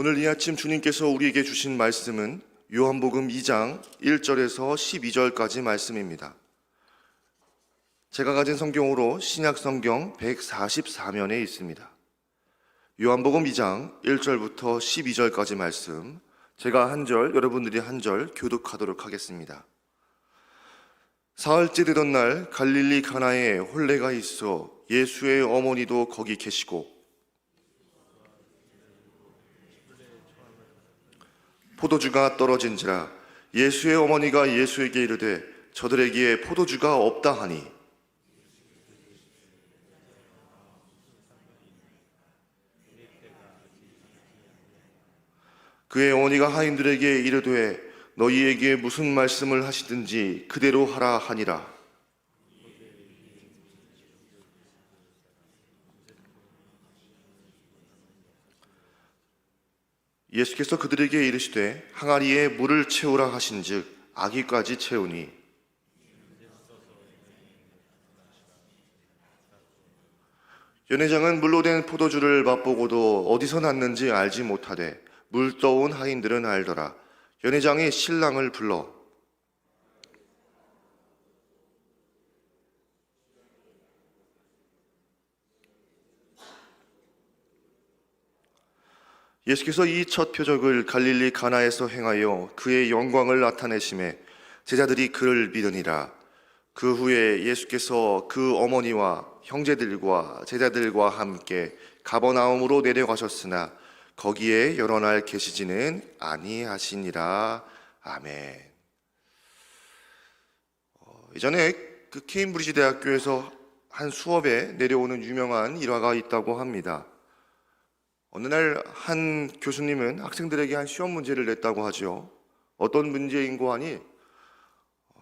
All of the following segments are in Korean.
오늘 이 아침 주님께서 우리에게 주신 말씀은 요한복음 2장 1절에서 12절까지 말씀입니다. 제가 가진 성경으로 신약 성경 144면에 있습니다. 요한복음 2장 1절부터 12절까지 말씀, 제가 한 절, 여러분들이 한 절 교독하도록 하겠습니다. 사흘째 되던 날 갈릴리 가나에 혼례가 있어 예수의 어머니도 거기 계시고 포도주가 떨어진지라 예수의 어머니가 예수에게 이르되 저들에게 포도주가 없다 하니. 그의 어머니가 하인들에게 이르되 너희에게 무슨 말씀을 하시든지 그대로 하라 하니라 예수께서 그들에게 이르시되 항아리에 물을 채우라 하신즉 아기까지 채우니. 연회장은 물로 된 포도주를 맛보고도 어디서 났는지 알지 못하되 물 떠온 하인들은 알더라. 연회장이 신랑을 불러 예수께서 이 첫 표적을 갈릴리 가나에서 행하여 그의 영광을 나타내심에 제자들이 그를 믿으니라. 그 후에 예수께서 그 어머니와 형제들과 제자들과 함께 가버나움으로 내려가셨으나 거기에 여러 날 계시지는 아니하시니라. 아멘. 어, 예전에 그 케임브리지 대학교에서 한 수업에 내려오는 유명한 일화가 있다고 합니다. 어느 날 한 교수님은 학생들에게 한 시험 문제를 냈다고 하죠. 어떤 문제인고 하니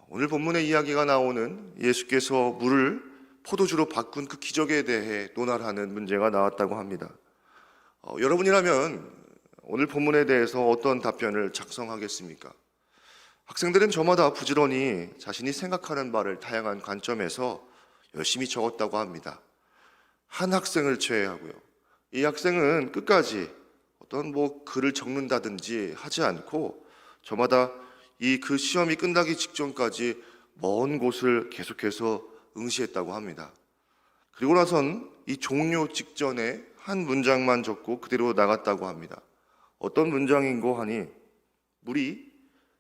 오늘 본문의 이야기가 나오는 예수께서 물을 포도주로 바꾼 그 기적에 대해 논하라는 문제가 나왔다고 합니다. 어, 여러분이라면 오늘 본문에 대해서 어떤 답변을 작성하겠습니까? 학생들은 저마다 부지런히 자신이 생각하는 바를 다양한 관점에서 열심히 적었다고 합니다. 한 학생을 제외하고요. 이 학생은 끝까지 어떤 뭐 글을 적는다든지 하지 않고 저마다 이 그 시험이 끝나기 직전까지 먼 곳을 계속해서 응시했다고 합니다. 그리고 나선 이 종료 직전에 한 문장만 적고 그대로 나갔다고 합니다. 어떤 문장인고 하니 물이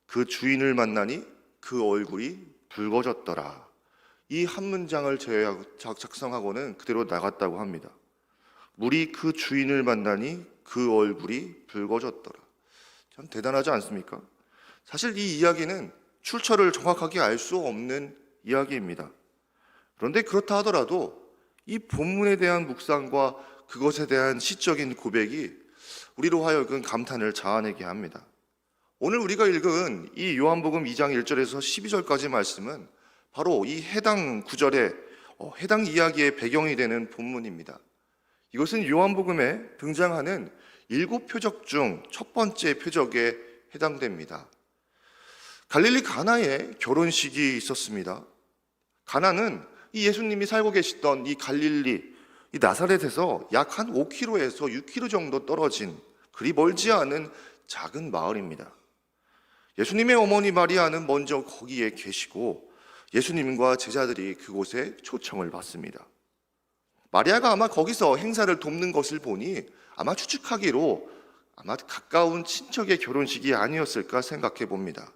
그 주인을 만나니 그 얼굴이 붉어졌더라. 이 한 문장을 제외하고 작- 작성하고는 그대로 나갔다고 합니다. 물이 그 주인을 만나니 그 얼굴이 붉어졌더라. 참 대단하지 않습니까? 사실 이 이야기는 출처를 정확하게 알 수 없는 이야기입니다. 그런데 그렇다 하더라도 이 본문에 대한 묵상과 그것에 대한 시적인 고백이 우리로 하여금 감탄을 자아내게 합니다. 오늘 우리가 읽은 이 요한복음 2장 1절에서 12절까지 말씀은 바로 이 해당 구절에 어, 해당 이야기의 배경이 되는 본문입니다. 이것은 요한복음에 등장하는 일곱 표적 중 첫 번째 표적에 해당됩니다. 갈릴리 가나에 결혼식이 있었습니다. 가나는 이 예수님이 살고 계시던 이 갈릴리, 이 나사렛에서 약 한 5km에서 6km 정도 떨어진 그리 멀지 않은 작은 마을입니다. 예수님의 어머니 마리아는 먼저 거기에 계시고 예수님과 제자들이 그곳에 초청을 받습니다. 마리아가 아마 거기서 행사를 돕는 것을 보니 아마 추측하기로 아마 가까운 친척의 결혼식이 아니었을까 생각해 봅니다.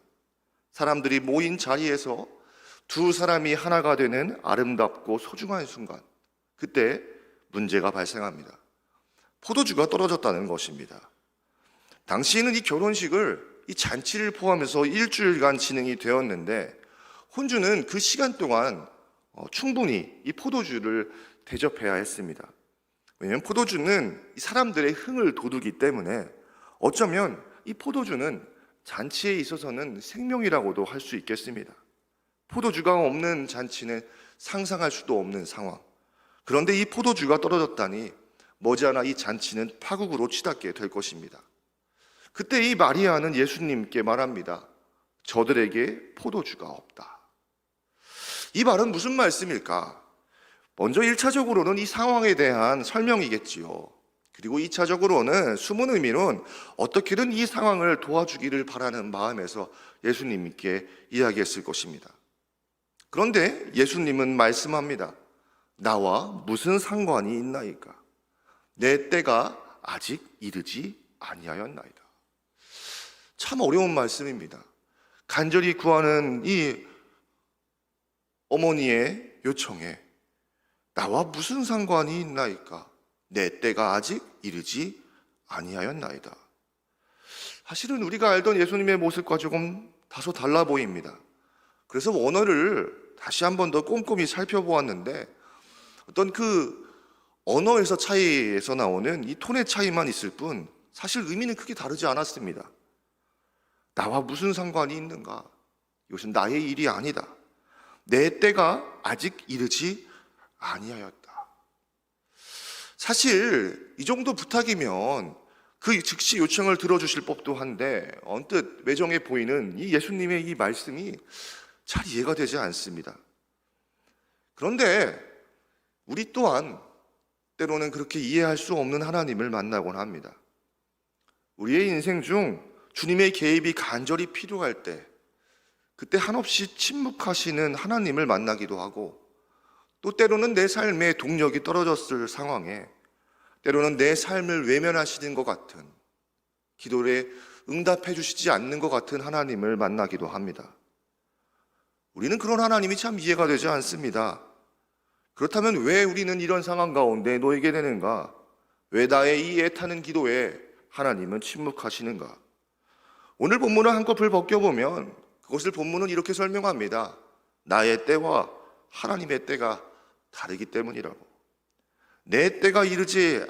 사람들이 모인 자리에서 두 사람이 하나가 되는 아름답고 소중한 순간, 그때 문제가 발생합니다. 포도주가 떨어졌다는 것입니다. 당시에는 이 결혼식을 이 잔치를 포함해서 일주일간 진행이 되었는데 혼주는 그 시간 동안 어, 충분히 이 포도주를 대접해야 했습니다. 왜냐하면 포도주는 이 사람들의 흥을 돋우기 때문에 어쩌면 이 포도주는 잔치에 있어서는 생명이라고도 할 수 있겠습니다. 포도주가 없는 잔치는 상상할 수도 없는 상황. 그런데 이 포도주가 떨어졌다니 머지않아 이 잔치는 파국으로 치닫게 될 것입니다. 그때 이 마리아는 예수님께 말합니다. 저들에게 포도주가 없다. 이 말은 무슨 말씀일까? 먼저 1차적으로는 이 상황에 대한 설명이겠지요. 그리고 2차적으로는 숨은 의미는 어떻게든 이 상황을 도와주기를 바라는 마음에서 예수님께 이야기했을 것입니다. 그런데 예수님은 말씀합니다. 나와 무슨 상관이 있나이까? 내 때가 아직 이르지 아니하였나이다. 참 어려운 말씀입니다. 간절히 구하는 이 어머니의 요청에 나와 무슨 상관이 있나이까? 내 때가 아직 이르지 아니하였나이다. 사실은 우리가 알던 예수님의 모습과 조금 다소 달라 보입니다. 그래서 원어를 다시 한 번 더 꼼꼼히 살펴보았는데 어떤 그 언어에서 차이에서 나오는 이 톤의 차이만 있을 뿐 사실 의미는 크게 다르지 않았습니다. 나와 무슨 상관이 있는가? 이것은 나의 일이 아니다. 내 때가 아직 이르지 아니하였다. 사실 이 정도 부탁이면 그 즉시 요청을 들어주실 법도 한데 언뜻 외정해 보이는 이 예수님의 이 말씀이 잘 이해가 되지 않습니다. 그런데 우리 또한 때로는 그렇게 이해할 수 없는 하나님을 만나곤 합니다. 우리의 인생 중 주님의 개입이 간절히 필요할 때 그때 한없이 침묵하시는 하나님을 만나기도 하고 또 때로는 내 삶의 동력이 떨어졌을 상황에 때로는 내 삶을 외면하시는 것 같은 기도에 응답해 주시지 않는 것 같은 하나님을 만나기도 합니다. 우리는 그런 하나님이 참 이해가 되지 않습니다. 그렇다면 왜 우리는 이런 상황 가운데 놓이게 되는가? 왜 나의 이 애타는 기도에 하나님은 침묵하시는가? 오늘 본문을 한꺼풀 벗겨보면 그것을 본문은 이렇게 설명합니다. 나의 때와 하나님의 때가 다르기 때문이라고. 내 때가 이르지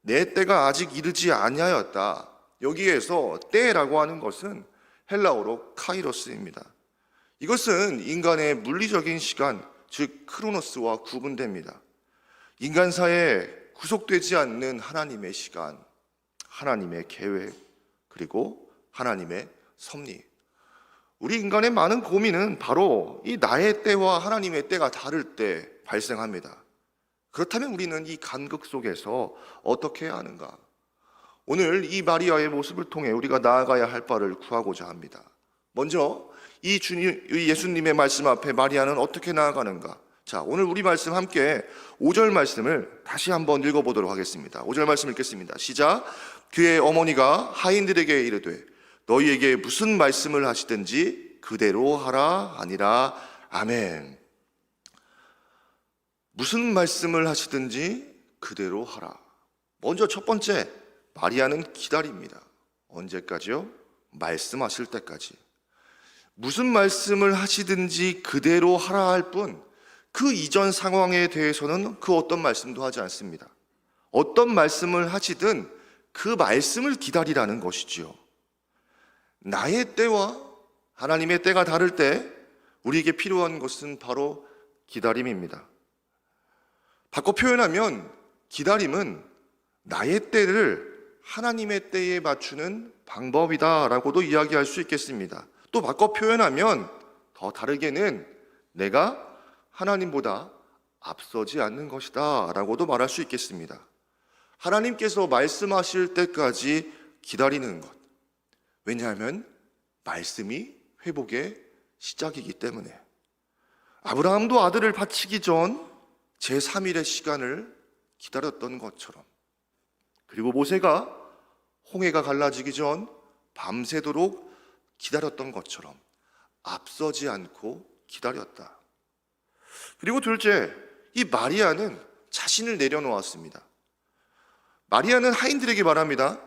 내 때가 아직 이르지 아니하였다. 여기에서 때라고 하는 것은 헬라어로 카이로스입니다. 이것은 인간의 물리적인 시간, 즉 크로노스와 구분됩니다. 인간 사에 구속되지 않는 하나님의 시간, 하나님의 계획, 그리고 하나님의 섭리. 우리 인간의 많은 고민은 바로 이 나의 때와 하나님의 때가 다를 때 발생합니다. 그렇다면 우리는 이 간극 속에서 어떻게 해야 하는가? 오늘 이 마리아의 모습을 통해 우리가 나아가야 할 바를 구하고자 합니다. 먼저 이 주님, 이 예수님의 말씀 앞에 마리아는 어떻게 나아가는가? 자, 오늘 우리 말씀 함께 5절 말씀을 다시 한번 읽어보도록 하겠습니다. 5절 말씀 읽겠습니다. 시작. 그의 어머니가 하인들에게 이르되 너희에게 무슨 말씀을 하시든지 그대로 하라 아니라 아멘. 무슨 말씀을 하시든지 그대로 하라. 먼저 첫 번째, 마리아는 기다립니다. 언제까지요? 말씀하실 때까지. 무슨 말씀을 하시든지 그대로 하라 할 뿐, 그 이전 상황에 대해서는 그 어떤 말씀도 하지 않습니다. 어떤 말씀을 하시든 그 말씀을 기다리라는 것이지요. 나의 때와 하나님의 때가 다를 때 우리에게 필요한 것은 바로 기다림입니다. 바꿔 표현하면 기다림은 나의 때를 하나님의 때에 맞추는 방법이다라고도 이야기할 수 있겠습니다. 또 바꿔 표현하면 더 다르게는 내가 하나님보다 앞서지 않는 것이다 라고도 말할 수 있겠습니다. 하나님께서 말씀하실 때까지 기다리는 것. 왜냐하면 말씀이 회복의 시작이기 때문에. 아브라함도 아들을 바치기 전 제3일의 시간을 기다렸던 것처럼. 그리고 모세가 홍해가 갈라지기 전 밤새도록 기다렸던 것처럼 앞서지 않고 기다렸다. 그리고 둘째, 이 마리아는 자신을 내려놓았습니다. 마리아는 하인들에게 말합니다.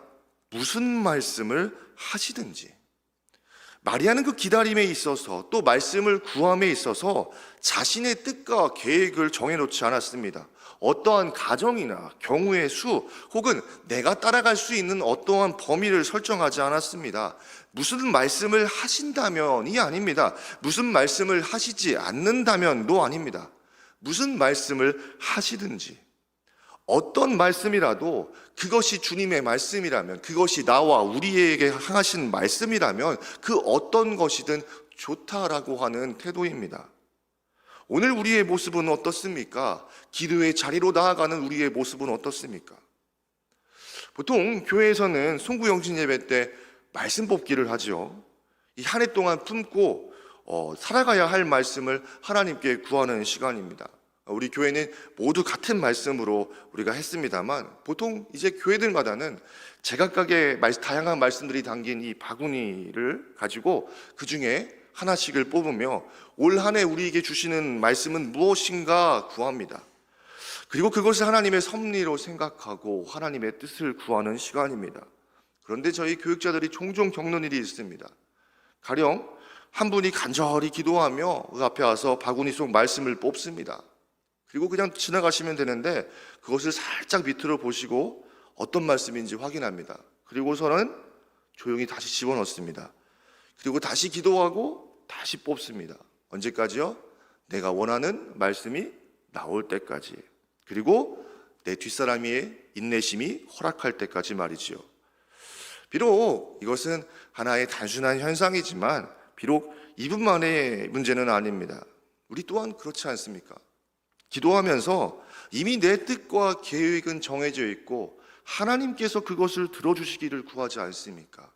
무슨 말씀을 하시든지. 마리아는 그 기다림에 있어서 또 말씀을 구함에 있어서 자신의 뜻과 계획을 정해놓지 않았습니다. 어떠한 가정이나 경우의 수 혹은 내가 따라갈 수 있는 어떠한 범위를 설정하지 않았습니다. 무슨 말씀을 하신다면이 아닙니다. 무슨 말씀을 하시지 않는다면도 아닙니다. 무슨 말씀을 하시든지 어떤 말씀이라도 그것이 주님의 말씀이라면 그것이 나와 우리에게 하신 말씀이라면 그 어떤 것이든 좋다라고 하는 태도입니다. 오늘 우리의 모습은 어떻습니까? 기도의 자리로 나아가는 우리의 모습은 어떻습니까? 보통 교회에서는 송구영신 예배 때 말씀 뽑기를 하죠. 이 한 해 동안 품고 어, 살아가야 할 말씀을 하나님께 구하는 시간입니다. 어, 우리 교회는 모두 같은 말씀으로 우리가 했습니다만 보통 이제 교회들마다는 제각각의 말- 다양한 말씀들이 담긴 이 바구니를 가지고 그 중에 하나씩을 뽑으며 올 한 해 우리에게 주시는 말씀은 무엇인가 구합니다. 그리고 그것을 하나님의 섭리로 생각하고 하나님의 뜻을 구하는 시간입니다. 그런데 저희 교육자들이 종종 겪는 일이 있습니다. 가령 한 분이 간절히 기도하며 그 앞에 와서 바구니 속 말씀을 뽑습니다. 그리고 그냥 지나가시면 되는데 그것을 살짝 밑으로 보시고 어떤 말씀인지 확인합니다. 그리고서는 조용히 다시 집어넣습니다. 그리고 다시 기도하고 다시 뽑습니다. 언제까지요? 내가 원하는 말씀이 나올 때까지. 그리고 내 뒷사람의 인내심이 허락할 때까지 말이지요. 비록 이것은 하나의 단순한 현상이지만 비록 이분 만의 문제는 아닙니다. 우리 또한 그렇지 않습니까? 기도하면서 이미 내 뜻과 계획은 정해져 있고 하나님께서 그것을 들어주시기를 구하지 않습니까?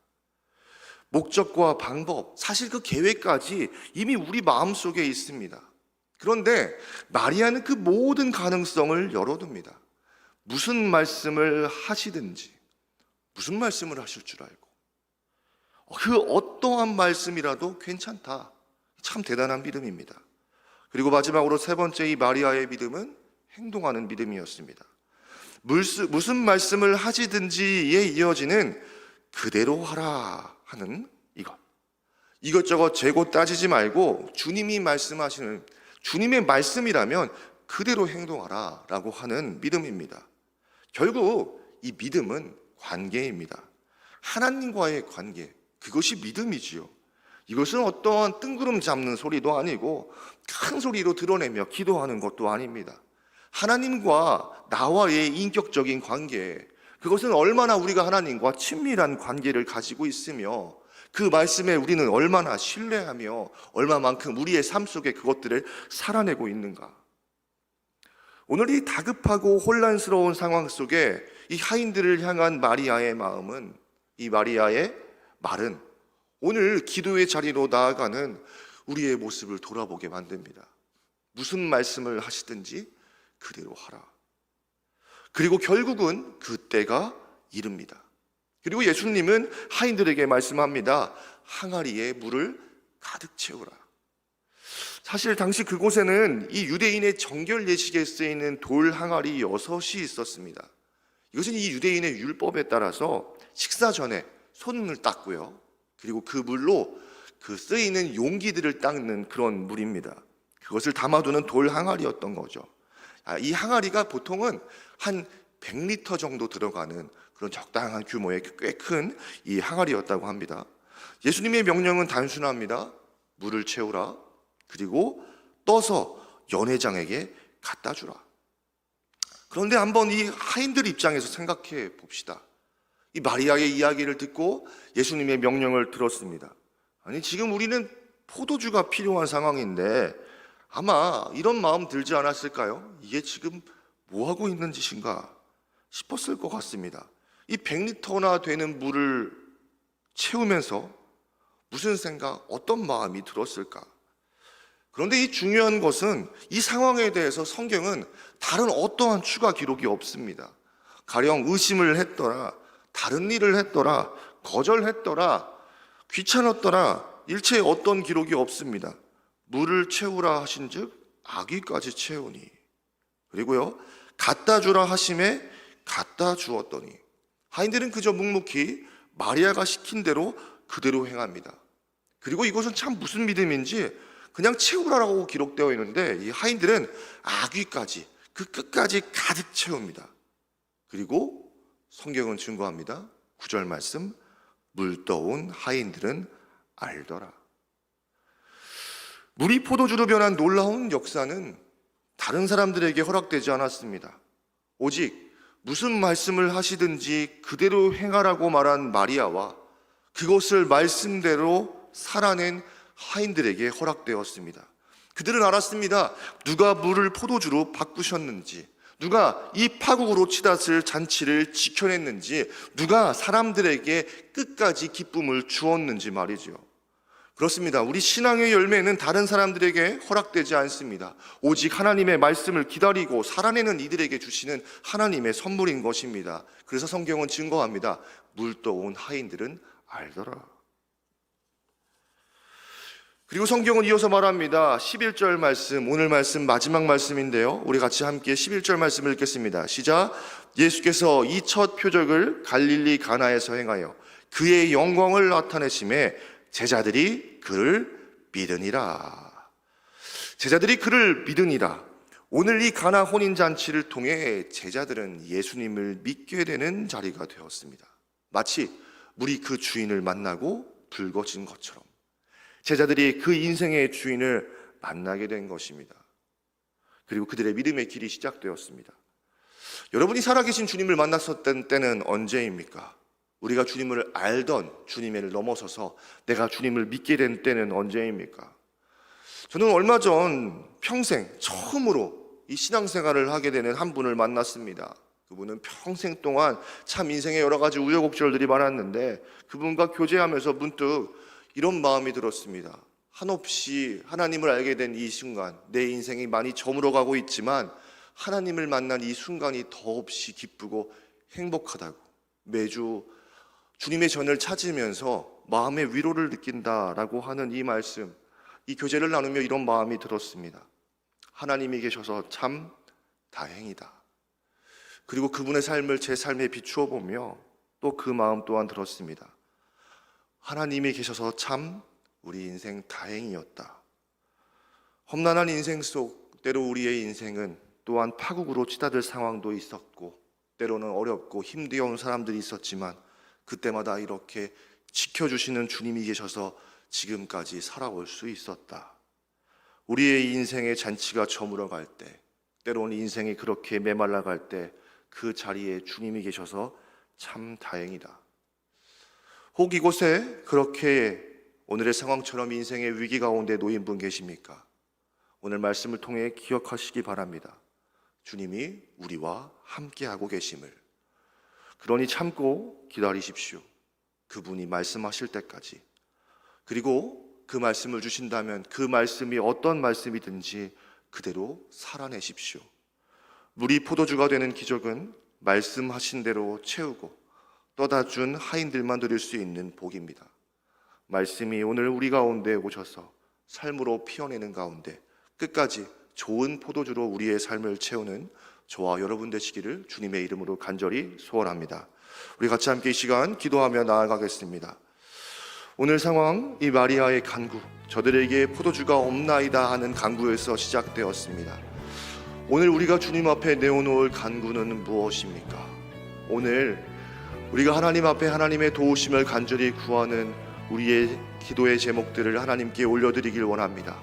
목적과 방법, 사실 그 계획까지 이미 우리 마음 속에 있습니다. 그런데 마리아는 그 모든 가능성을 열어둡니다. 무슨 말씀을 하시든지, 무슨 말씀을 하실 줄 알고, 그 어떠한 말씀이라도 괜찮다. 참 대단한 믿음입니다. 그리고 마지막으로 세 번째 이 마리아의 믿음은 행동하는 믿음이었습니다. 무슨, 말씀을 하시든지에 이어지는 그대로 하라 하는 이것. 이것저것 재고 따지지 말고 주님이 말씀하시는 주님의 말씀이라면 그대로 행동하라 라고 하는 믿음입니다. 결국 이 믿음은 관계입니다. 하나님과의 관계. 그것이 믿음이지요. 이것은 어떠한 뜬구름 잡는 소리도 아니고 큰 소리로 드러내며 기도하는 것도 아닙니다. 하나님과 나와의 인격적인 관계, 그것은 얼마나 우리가 하나님과 친밀한 관계를 가지고 있으며 그 말씀에 우리는 얼마나 신뢰하며 얼마만큼 우리의 삶 속에 그것들을 살아내고 있는가. 오늘 이 다급하고 혼란스러운 상황 속에 이 하인들을 향한 마리아의 마음은 이 마리아의 말은 오늘 기도의 자리로 나아가는 우리의 모습을 돌아보게 만듭니다. 무슨 말씀을 하시든지 그대로 하라. 그리고 결국은 그 때가 이릅니다. 그리고 예수님은 하인들에게 말씀합니다. 항아리에 물을 가득 채우라. 사실 당시 그곳에는 이 유대인의 정결 예식에 쓰이는 돌 항아리 여섯이 있었습니다. 이것은 이 유대인의 율법에 따라서 식사 전에 손을 닦고요. 그리고 그 물로 그 쓰이는 용기들을 닦는 그런 물입니다. 그것을 담아두는 돌 항아리였던 거죠. 아, 이 항아리가 보통은 한 100리터 정도 들어가는 그런 적당한 규모의 꽤 큰 이 항아리였다고 합니다. 예수님의 명령은 단순합니다. 물을 채우라. 그리고 떠서 연회장에게 갖다 주라. 그런데 한번 이 하인들 입장에서 생각해 봅시다. 이 마리아의 이야기를 듣고 예수님의 명령을 들었습니다. 아니, 지금 우리는 포도주가 필요한 상황인데 아마 이런 마음 들지 않았을까요? 이게 지금 뭐 하고 있는 짓인가 싶었을 것 같습니다. 이 100리터나 되는 물을 채우면서 무슨 생각, 어떤 마음이 들었을까? 그런데 이 중요한 것은 이 상황에 대해서 성경은 다른 어떠한 추가 기록이 없습니다. 가령 의심을 했더라, 다른 일을 했더라, 거절했더라, 귀찮았더라, 일체의 어떤 기록이 없습니다. 물을 채우라 하신즉 아기까지 채우니 그리고요 갖다 주라 하심에 갖다 주었더니 하인들은 그저 묵묵히 마리아가 시킨 대로 그대로 행합니다. 그리고 이것은 참 무슨 믿음인지 그냥 채우라라고 기록되어 있는데 이 하인들은 아귀까지 그 끝까지 가득 채웁니다. 그리고 성경은 증거합니다. 구절 말씀 물 떠온 하인들은 알더라. 물이 포도주로 변한 놀라운 역사는 다른 사람들에게 허락되지 않았습니다. 오직 무슨 말씀을 하시든지 그대로 행하라고 말한 마리아와 그것을 말씀대로 살아낸 하인들에게 허락되었습니다. 그들은 알았습니다. 누가 물을 포도주로 바꾸셨는지, 누가 이 파국으로 치닫을 잔치를 지켜냈는지, 누가 사람들에게 끝까지 기쁨을 주었는지 말이죠. 그렇습니다. 우리 신앙의 열매는 다른 사람들에게 허락되지 않습니다. 오직 하나님의 말씀을 기다리고 살아내는 이들에게 주시는 하나님의 선물인 것입니다. 그래서 성경은 증거합니다. 물 떠온 하인들은 알더라. 그리고 성경은 이어서 말합니다. 11절 말씀, 오늘 말씀 마지막 말씀인데요. 우리 같이 함께 11절 말씀을 읽겠습니다. 시작. 예수께서 이 첫 표적을 갈릴리 가나에서 행하여 그의 영광을 나타내심에 제자들이 그를 믿으니라. 제자들이 그를 믿으니라. 오늘 이 가나 혼인 잔치를 통해 제자들은 예수님을 믿게 되는 자리가 되었습니다. 마치 물이 그 주인을 만나고 붉어진 것처럼 제자들이 그 인생의 주인을 만나게 된 것입니다. 그리고 그들의 믿음의 길이 시작되었습니다. 여러분이 살아계신 주님을 만났었던 때는 언제입니까? 우리가 주님을 알던 주님을 넘어서서 내가 주님을 믿게 된 때는 언제입니까? 저는 얼마 전 평생 처음으로 이 신앙생활을 하게 되는 한 분을 만났습니다. 그분은 평생 동안 참 인생에 여러 가지 우여곡절들이 많았는데 그분과 교제하면서 문득 이런 마음이 들었습니다. 한없이 하나님을 알게 된 이 순간, 내 인생이 많이 저물어가고 있지만 하나님을 만난 이 순간이 더없이 기쁘고 행복하다고 매주 주님의 전을 찾으면서 마음의 위로를 느낀다라고 하는 이 말씀, 이 교제를 나누며 이런 마음이 들었습니다. 하나님이 계셔서 참 다행이다. 그리고 그분의 삶을 제 삶에 비추어 보며 또 그 마음 또한 들었습니다. 하나님이 계셔서 참 우리 인생 다행이었다. 험난한 인생 속 때로 우리의 인생은 또한 파국으로 치닫을 상황도 있었고 때로는 어렵고 힘겨운 사람들이 있었지만 그때마다 이렇게 지켜주시는 주님이 계셔서 지금까지 살아올 수 있었다. 우리의 인생의 잔치가 저물어 갈 때, 때로는 인생이 그렇게 메말라 갈 때 그 자리에 주님이 계셔서 참 다행이다. 혹 이곳에 그렇게 오늘의 상황처럼 인생의 위기 가운데 놓인 분 계십니까? 오늘 말씀을 통해 기억하시기 바랍니다. 주님이 우리와 함께하고 계심을. 그러니 참고 기다리십시오. 그분이 말씀하실 때까지. 그리고 그 말씀을 주신다면 그 말씀이 어떤 말씀이든지 그대로 살아내십시오. 물이 포도주가 되는 기적은 말씀하신 대로 채우고 떠다 준 하인들만 드릴 수 있는 복입니다. 말씀이 오늘 우리 가운데 오셔서 삶으로 피어내는 가운데 끝까지 좋은 포도주로 우리의 삶을 채우는 저와 여러분 되시기를 주님의 이름으로 간절히 소원합니다. 우리 같이 함께 이 시간 기도하며 나아가겠습니다. 오늘 상황 이 마리아의 간구 저들에게 포도주가 없나이다 하는 간구에서 시작되었습니다. 오늘 우리가 주님 앞에 내어놓을 간구는 무엇입니까? 오늘 우리가 하나님 앞에 하나님의 도우심을 간절히 구하는 우리의 기도의 제목들을 하나님께 올려드리길 원합니다.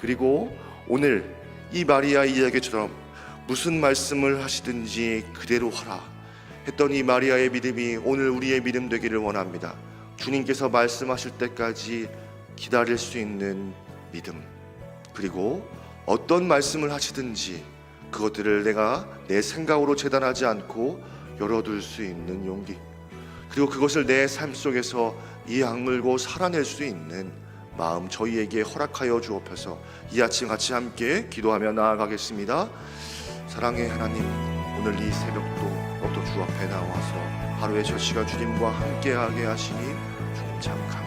그리고 오늘 이 마리아 이야기처럼 무슨 말씀을 하시든지 그대로 하라 이 마리아의 믿음이 오늘 우리의 믿음 되기를 원합니다. 주님께서 말씀하실 때까지 기다릴 수 있는 믿음. 그리고 어떤 말씀을 하시든지 그것들을 내가 내 생각으로 재단하지 않고 열어둘 수 있는 용기. 그리고 그것을 내 삶 속에서 이 악물고 살아낼 수 있는 마음 저희에게 허락하여 주옵소서. 이 아침 같이 함께 기도하며 나아가겠습니다. 사랑의 하나님, 오늘 이 새벽도 또주 앞에 나와서 하루의 저 시간 주님과 함께하게 하시니 주님 참 감사합니다.